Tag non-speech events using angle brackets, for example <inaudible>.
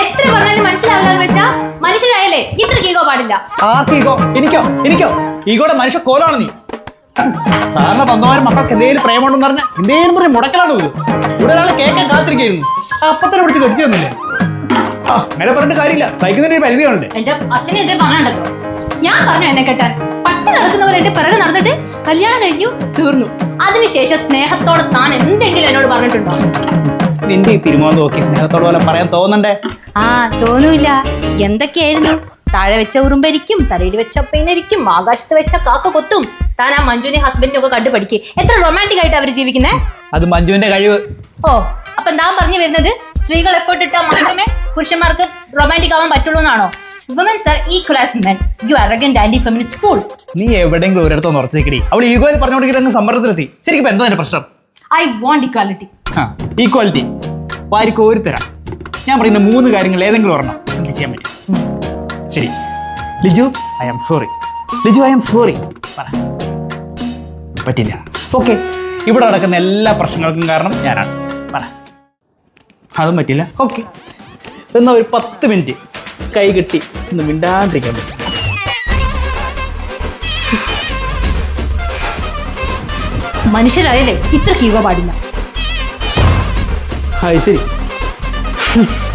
എത്ര പറഞ്ഞാലും മനസ്സിലാവില്ലെന്ന് വെച്ചാ മനുഷ്യരായാലേ ഇത്ര ഈഗോ പാടില്ല. ആർക്ക് ഈഗോ എനിക്കോ? എനിക്കോ? ഈഗോടെ മനുഷ്യ കോലാണ് നീ? സാറിന് തന്നമാരും മക്കൾക്ക് എന്തെങ്കിലും പ്രേമുണ്ടെന്ന് പറഞ്ഞ എന്തെങ്കിലും പറഞ്ഞ മുടക്കലാണ് പോലും ഇവിടെ ഒരാൾ കേൾക്കാൻ കാത്തിരിക്കുന്നു അപ്പത്തന്നെ പിടിച്ച് കടിച്ചു തന്നില്ലേ? ആ അങ്ങനെ പറഞ്ഞിട്ട് കാര്യമില്ല. സഹിക്കുന്നതിന് ഒരു പരിധിയുണ്ട് എന്റെ അച്ഛനെ എന്തേ പറഞ്ഞോ ഞാൻ പറഞ്ഞു എന്നെ കെട്ടാൻ. പട്ടി നടക്കുന്നവരെ എന്റെ പിറകെ നടന്നിട്ട് കല്യാണം കഴിഞ്ഞു തീർന്നു. അതിനുശേഷം സ്നേഹത്തോടെ താൻ എന്തെങ്കിലും എന്നോട് പറഞ്ഞിട്ടുണ്ടോ? നിന്റെ ഈ തീരുമാനം നോക്കി സ്നേഹത്തോട് പോലെ പറയാൻ തോന്നണ്ടേ? ആ തോന്നൂല എന്തൊക്കെയായിരുന്നു? താഴെ വെച്ച ഉറുമ്പരിക്കും തലയിൽ വെച്ച പെയിനരിക്കും ആകാശത്ത് വെച്ച കാക്ക കൊത്തും താൻ ആ മഞ്ജുവിനെ ഹസ്ബൻഡിനെ ഒക്കെ കണ്ടു പഠിക്കേ എത്ര റൊമാന്റിക് ആയിട്ട് അവർ ജീവിക്കുന്നേ? അത് മഞ്ജുവിന്റെ കഴിവ്. ഓ അപ്പൊ ഞാൻ പറഞ്ഞു വരുന്നത് സ്ത്രീകൾ എഫേർട്ട് ഇട്ടാൽ മാത്രമേ പുരുഷന്മാർക്ക് റൊമാന്റിക് ആവാൻ പറ്റുള്ളൂ എന്നാണോ? Women's are equal as men you arrogant anti feminist full നീ എവിടെയെങ്കിലും ഒരിടത്തൊന്ന് ഉറച്ചേക്കടി അവൾ ഈഗോയിൽ പറഞ്ഞുകൊണ്ടിരിക്കുന്ന അങ്ങ് സമ്മർദ്ദത്തിലെത്തി. ശരിക്കും എന്താണ് എന്താ പ്രശ്നം? ഐ വാണ്ട് ഇക്വാലിറ്റി ഈക്വാലിറ്റി വാരി ഒരു തരാം ഞാൻ പറയുന്ന മൂന്ന് കാര്യങ്ങൾ ഏതെങ്കിലും ഒരെണ്ണം എനിക്ക് ചെയ്യാൻ പറ്റും. ശരി. Liju I am sorry Liju I am sorry പറ. പറ്റില്ല ഓക്കെ ഇവിടെ നടക്കുന്ന എല്ലാ പ്രശ്നങ്ങൾക്കും കാരണം ഞാനാണ്. പറ. അതും പറ്റില്ല ഓക്കെ എന്നാൽ ഒരു പത്ത് മിനിറ്റ് കൈ കെട്ടി ഒന്ന് മിണ്ടാണ്ടിരിക്കാൻ പറ്റും. മനുഷ്യരായാലേ ഇത്ര കീവ പാടില്ല. അത് ശരി. Ooh. <laughs>